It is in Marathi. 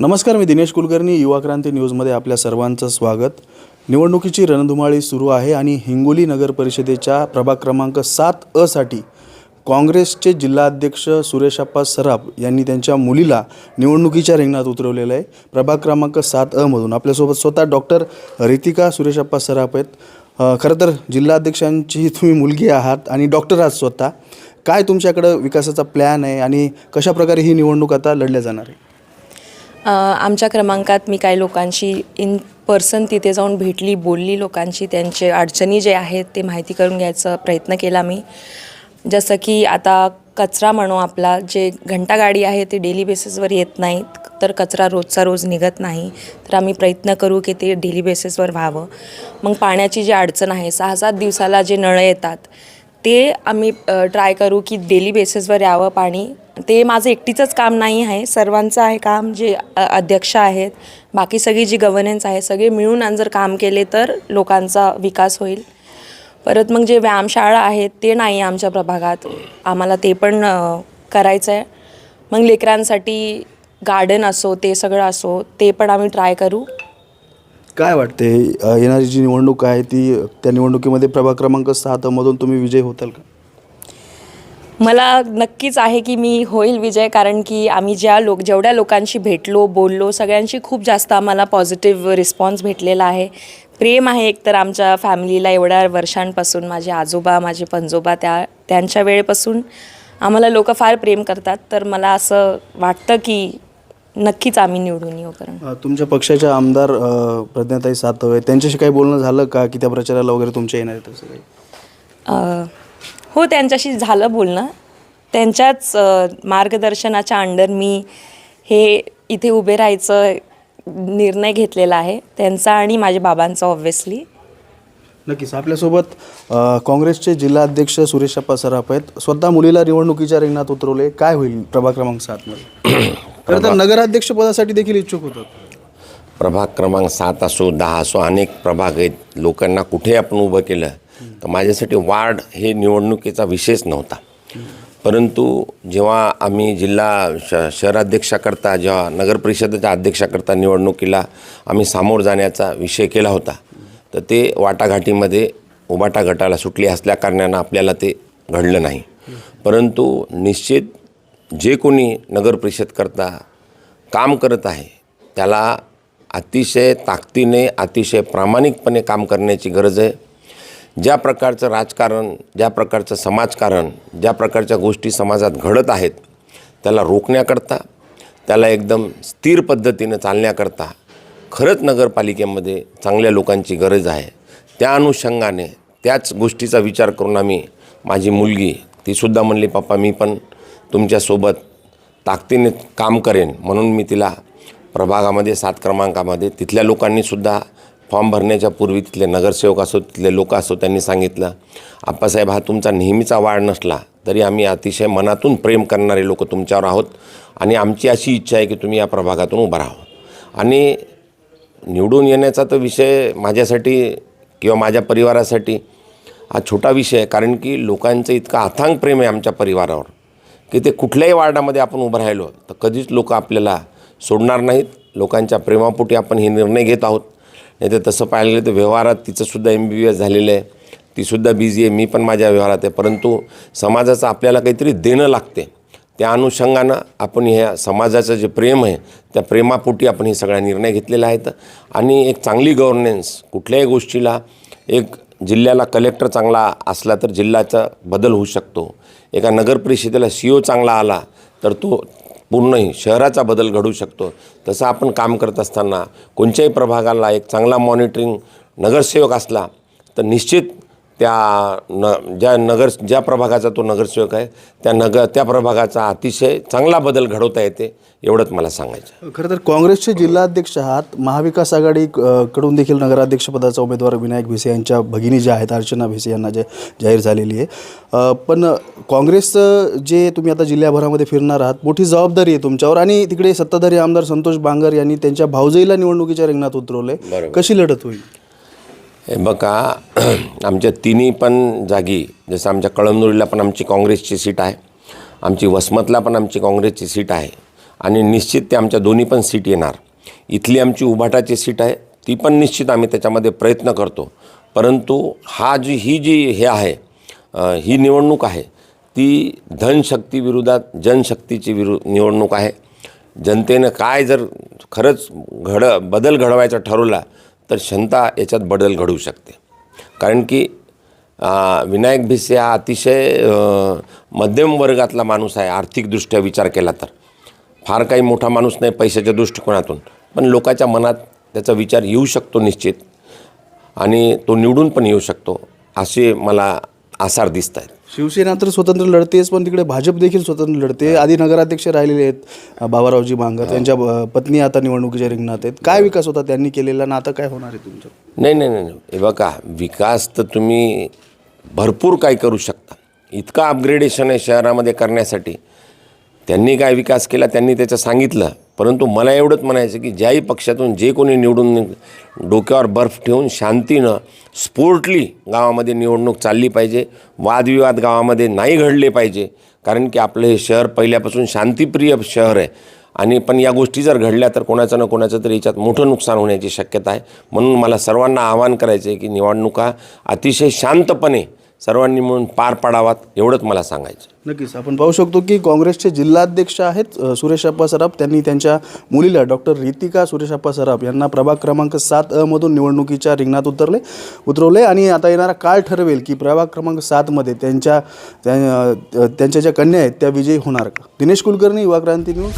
नमस्कार मी दिनेश कुलकर्णी युवा क्रांती न्यूजमध्ये आपल्या सर्वांचं स्वागत. निवडणुकीची रणधुमाळी सुरू आहे आणि हिंगोली नगर परिषदेच्या प्रभाग क्रमांक सात असाठी काँग्रेसचे जिल्हाध्यक्ष सुरेशाप्पा सराफ यांनी त्यांच्या मुलीला निवडणुकीच्या रिंगणात उतरवलेलं आहे. प्रभाग क्रमांक सात अमधून आपल्यासोबत स्वतः डॉक्टर रितिका सुरेशाप्पा सराफ आहेत. खरं तर जिल्हाध्यक्षांची तुम्ही मुलगी आहात आणि डॉक्टर आहात स्वतः. काय तुमच्याकडं विकासाचा प्लॅन आहे आणि कशाप्रकारे ही निवडणूक आता लढल्या जाणार आहे? आमच्या क्रमांकात मी काही लोकांशी इन पर्सन तिथे जाऊन भेटली बोलली लोकांशी त्यांचे अडचणी जे आहेत ते माहिती करून घ्यायचा प्रयत्न केला मी. जसं की आता कचरा म्हणू आपला जे घंटागाडी आहे ते डेली बेसिसवर येत नाहीत तर कचरा रोजचा रोज निघत नाही. तर आम्ही प्रयत्न करू की ते डेली बेसिसवर व्हावं. मग पाण्याची जी अडचण आहे सहा सात दिवसाला जे नळं येतात ते आम्ही ट्राय करू की डेली बेसिसवर यावं पाणी. ते माझं एकटीचंच काम नाही आहे. सर्वांचं आहे काम जे अध्यक्ष आहेत. बाकी सगळी जी गव्हर्नन्स आहे सगळे मिळून आणि जर काम केले तर लोकांचा विकास होईल. परत मग जे व्यायामशाळा आहेत ते नाही आहे आमच्या प्रभागात. आम्हाला ते पण करायचं आहे मग लेकरांसाठी गार्डन असो ते सगळं असो ते पण आम्ही ट्राय करू. काय वाटते येणारी जी निवडणूक आहे ती त्या निवडणुकीमध्ये प्रभाग क्रमांक सातमधून तुम्ही विजय होताल का? मला नक्कीच आहे की मी होईल विजय कारण की आम्ही ज्या लोक जेवढ्या लोकांशी भेटलो बोललो सगळ्यांशी खूप जास्त आम्हाला पॉझिटिव्ह रिस्पॉन्स भेटलेला आहे. प्रेम आहे एकतर आमच्या फॅमिलीला एवढ्या वर्षांपासून माझे आजोबा माझे पंजोबा त्या त्यांच्या वेळेपासून. आम्हाला लोक फार प्रेम करतात तर मला असं वाटतं की नक्कीच आम्ही निवडून येऊ कारण तुमच्या पक्षाच्या आमदार प्रज्ञाताई सातव आहे त्यांच्याशी काही बोलणं झालं का? की त्या प्रचाराला वगैरे तुमच्या येणार आहेत हो त्यांच्याशी झालं बोलणं. त्यांच्याच मार्गदर्शनाच्या अंडर मी हे इथे उभे राहायचं निर्णय घेतलेला आहे. त्यांचा आणि माझ्या बाबांचा ऑब्व्हियसली नक्कीच. आपल्यासोबत काँग्रेसचे जिल्हाध्यक्ष सुरेशप्पा सराफ आहेत. स्वतः मुलीला निवडणुकीच्या रिंगणात उतरवले. काय होईल? प्रभाग क्रमांक सातमध्ये खरं तर नगराध्यक्ष पदासाठी देखील इच्छुक होतात. प्रभाग क्रमांक सात असो दहा असो अनेक प्रभाग आहेत. लोकांना कुठे आपण उभं केलं? तर माझ्यासाठी वार्ड हे निवडणुकीचा विषयच नव्हता. परंतु जेव्हा आम्ही जिल्हा श शहराध्यक्षाकरता जेव्हा नगर परिषदेच्या अध्यक्षाकरता निवडणुकीला आम्ही सामोर जाण्याचा विषय केला होता तर ते वाटाघाटीमध्ये उबाटा गटाला सुटली असल्याकारणानं आपल्याला ते घडलं नाही. परंतु निश्चित जे कोणी नगर परिषदकरता काम करत आहे त्याला अतिशय ताकदीने अतिशय प्रामाणिकपणे काम करण्याची गरज आहे. ज्या प्रकारचं राजकारण ज्या प्रकारचं समाजकारण ज्या प्रकारच्या गोष्टी समाजात घडत आहेत त्याला रोखण्याकरता त्याला एकदम स्थिर पद्धतीनं चालण्याकरता खरंच नगरपालिकेमध्ये चांगल्या लोकांची गरज आहे. त्या अनुषंगाने त्याच गोष्टीचा विचार करून आम्ही माझी मुलगी तीसुद्धा म्हणली पप्पा मी पण तुमच्यासोबत ताकदीने काम करेन. म्हणून मी तिला प्रभागामध्ये सात क्रमांकामध्ये तिथल्या लोकांनीसुद्धा फॉर्म भरण्याच्या पूर्वी तिथले नगरसेवक असो तिथले लोक असो त्यांनी सांगितलं आप्पासाहेब हा तुमचा नेहमीचा वाढ नसला तरी आम्ही अतिशय मनातून प्रेम करणारे लोक तुमच्यावर आहोत आणि आमची अशी इच्छा आहे की तुम्ही या प्रभागातून उभं राहावं आणि निवडून येण्याचा तर विषय माझ्यासाठी किंवा माझ्या परिवारासाठी हा छोटा विषय आहे कारण की लोकांचं इतकं अथांग प्रेम आहे आमच्या परिवारावर की ते कुठल्याही वार्डामध्ये आपण उभं राहिलो तर कधीच लोक आपल्याला सोडणार नाहीत. लोकांच्या प्रेमापोटी आपण हे निर्णय घेत आहोत. नाही तर तसं पाहिलं गेलं तर व्यवहारात तिचंसुद्धा एम बी बी एस झालेलं आहे. तीसुद्धा बिझी आहे. मी पण माझ्या व्यवहारात आहे. परंतु समाजाचं आपल्याला काहीतरी देणं लागते. त्या अनुषंगानं आपण ह्या समाजाचं जे प्रेम आहे त्या प्रेमापोटी आपण हे सगळा निर्णय घेतलेला आहेत आणि एक चांगली गव्हर्नन्स कुठल्याही गोष्टीला एक जिल्ह्याला कलेक्टर चांगला असला तर जिल्ह्याचा बदल होऊ शकतो. एका नगरपरिषदेला सी ओ चांगला आला तर तो पूर्णही शहराचा बदल घडू शकतो. तसं आपण काम करत असताना कोणत्याही प्रभागाला एक चांगला मॉनिटरिंग नगरसेवक असला तर निश्चित त्या न ज्या नगर ज्या प्रभागाचा तो नगरसेवक आहे त्या नगर त्या प्रभागाचा अतिशय चांगला बदल घडवता येते एवढंच मला सांगायचं. खरं तर काँग्रेसचे जिल्हाध्यक्ष आहात. महाविकास आघाडी कडून देखील नगराध्यक्षपदाचा उमेदवार विनायक भिसे यांच्या भगिनी ज्या आहेत अर्चना भिसे यांना जे जाहीर झालेली आहे. पण काँग्रेसचं जे तुम्ही आता जिल्ह्याभरामध्ये फिरणार आहात मोठी जबाबदारी आहे तुमच्यावर. आणि तिकडे सत्ताधारी आमदार संतोष बांगर यांनी त्यांच्या भाऊजाईला निवडणुकीच्या रिंगणात उतरवलंय. बरोबर. कशी लढत होईल? हे बघा आमच्या तिन्ही पण जागी जसं आमच्या कळमनुरीला पण आमची काँग्रेसची सीट आहे आमची वसमतला पण आमची काँग्रेसची सीट आहे आणि निश्चित ते आमच्या दोन्ही पण सीट येणार. इथली आमची उभाटाची सीट आहे ती पण निश्चित आम्ही त्याच्यामध्ये प्रयत्न करतो. परंतु हा जी ही जी हे आहे ही निवडणूक आहे ती धनशक्ती विरोधात जनशक्तीची विरु निवडणूक आहे. जनतेनं काय जर खरंच घड बदल घडवायचा ठरवला तर क्षमता याच्यात बदल घडू शकते. कारण की विनायक भिसे हा अतिशय मध्यम वर्गातला माणूस आहे आर्थिकदृष्ट्या विचार केला तर. फार काही मोठा माणूस नाही पैशाच्या दृष्टिकोनातून पण लोकांच्या मनात त्याचा विचार येऊ शकतो निश्चित. आणि तो निवडून पण येऊ शकतो असे मला आसार दिसत आहेत शिवसेना तर स्वतंत्र लढतेच पण तिकडे भाजप देखील स्वतंत्र लढते. आधी नगराध्यक्ष राहिलेले आहेत बाबारावजी बांगर त्यांच्या पत्नी आता निवडणुकीच्या रिंगणात आहेत. काय विकास होता त्यांनी केलेला? आणि आता काय होणार आहे तुमचं? नाही नाही नाही नाही. हे बघा विकास तर तुम्ही भरपूर काही करू शकता. इतकं अपग्रेडेशन आहे शहरामध्ये करण्यासाठी. त्यांनी काय विकास केला? त्यांनी त्याचं सांगितलं. परंतु मला एवढंच म्हणायचं की ज्याही पक्षातून जे कोणी निवडून डोक्यावर बर्फ ठेवून शांतीनं स्पोर्टली गावामध्ये निवडणूक चालली पाहिजे वादविवाद गावामध्ये नाही घडले पाहिजे कारण की आपलं हे शहर पहिल्यापासून शांतीप्रिय शहर आहे. आणि पण या गोष्टी जर घडल्या तर कोणाचं ना कोणाचं तरी याच्यात मोठं नुकसान होण्याची शक्यता आहे. म्हणून मला सर्वांना आवाहन करायचं आहे की निवडणुका अतिशय शांतपणे सर्वांनी मिळून पार पाडावात एवढंच मला सांगायचं. नक्कीच. आपण पाहू शकतो की काँग्रेसचे जिल्हाध्यक्ष आहेत अ, सुरेशप्पा सराफ. त्यांनी त्यांच्या मुलीला डॉक्टर रितिका सुरेश अप्पा सराफ यांना प्रभाग क्रमांक सात अ मधून निवडणुकीच्या रिंगणात उतरले उतरवले आणि आता येणारा काळ ठरवेल की प्रभाग क्रमांक सातमध्ये त्यांच्या त्या- अ, त्यांच्या ज्या कन्या आहेत त्या विजयी होणार का? दिनेश कुलकर्णी युवा क्रांती न्यूज